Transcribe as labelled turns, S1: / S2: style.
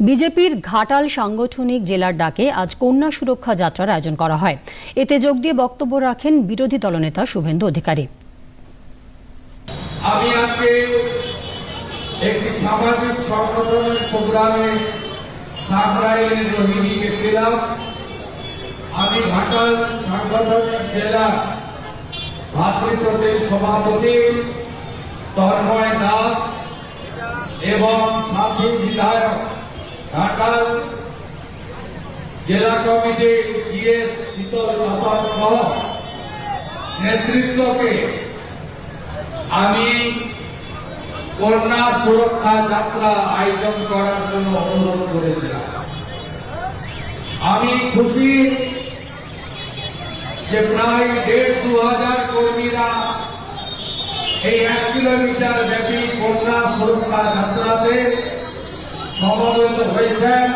S1: বিজেপির ঘাটাল সাংগঠনিক জেলার ডাকে আজ কন্যা সুরক্ষা যাত্রার আয়োজন করা হয়। এতে যোগ দিয়ে বক্তব্য রাখেন বিরোধী দলনেতা শুভেন্দু অধিকারী।
S2: আমি আজকে একটি সামাজিক সংগঠনের প্রোগ্রামে সাকরাইলের রোহিণী গেছিলাম আমি ঘাটাল সাংগঠনিক জেলা ভাতৃপ্রতিম সভাপতি তন্ময় দাস এবং সাথী বিধায়ক ঘাটাল জেলা কমিটি জিএস শীতল কাপাল সহ নেতৃত্বকে আমি কন্যা সুরক্ষা যাত্রা আয়োজন করার জন্য অনুরোধ করেছিলাম। আমি খুশি যে প্রায় দেড় দু হাজার কর্মীরা এই এক কিলোমিটার ব্যাপী কন্যা সুরক্ষা যাত্রাতে সমবেত হয়েছেন।